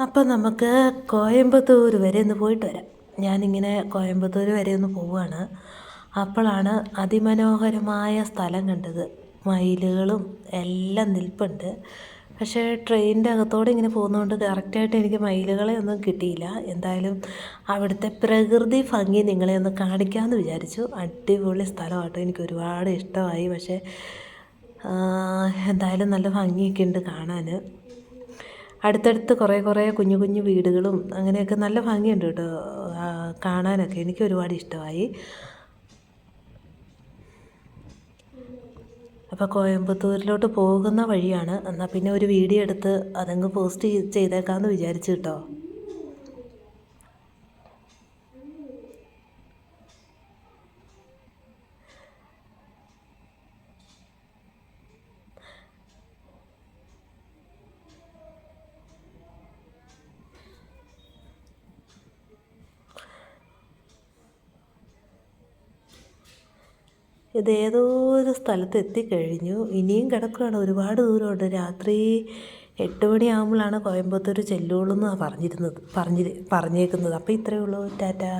അപ്പം നമുക്ക് കോയമ്പത്തൂർ വരെ ഒന്ന് പോയിട്ട് വരാം. ഞാനിങ്ങനെ കോയമ്പത്തൂർ വരെ ഒന്ന് പോവുകയാണ് അപ്പോഴാണ് അതിമനോഹരമായ സ്ഥലം കണ്ടത്. മയിലുകളും എല്ലാം നിൽപ്പുണ്ട്. പക്ഷേ ട്രെയിനിന്റെ അകത്തോടെ ഇങ്ങനെ പോകുന്നതുകൊണ്ട് കറക്റ്റായിട്ട് എനിക്ക് മയിലുകളെ ഒന്നും കിട്ടിയില്ല. എന്തായാലും അവിടുത്തെ പ്രകൃതി ഭംഗി നിങ്ങളെ ഒന്ന് കാണിക്കാമെന്ന് വിചാരിച്ചു. അടിപൊളി സ്ഥലമാട്ടോ. എനിക്ക് ഒരുപാട് ഇഷ്ടമായി. പക്ഷേ എന്തായാലും നല്ല ഭംഗിയൊക്കെ ഉണ്ട് കാണാൻ. അടുത്തടുത്ത് കുറേ കുറേ കുഞ്ഞു കുഞ്ഞു വീടുകളും അങ്ങനെയൊക്കെ നല്ല ഭംഗിയുണ്ട് കേട്ടോ. കാണാനൊക്കെ എനിക്ക് ഒരുപാട് ഇഷ്ടമായി. അപ്പോൾ കോയമ്പത്തൂരിലോട്ട് പോകുന്ന വഴിയാണ്. എന്നാൽ പിന്നെ ഒരു വീഡിയോ എടുത്ത് അതങ്ങ് പോസ്റ്റ് ചെയ്തേക്കാമെന്ന് വിചാരിച്ചു കേട്ടോ. ഇതേതോ ഒരു സ്ഥലത്ത് എത്തിക്കഴിഞ്ഞു ഇനിയും കിടക്കുകയാണ്. ഒരുപാട് ദൂരമുണ്ട്. രാത്രി എട്ട് മണിയാകുമ്പോഴാണ് കോയമ്പത്തൂർ ചെല്ലുള്ളൂ എന്നാണ് പറഞ്ഞിരുന്നത്. പറഞ്ഞ് പറഞ്ഞേക്കുന്നത്. അപ്പോൾ ഇത്രയേ ഉള്ളൂ. ടാറ്റാ.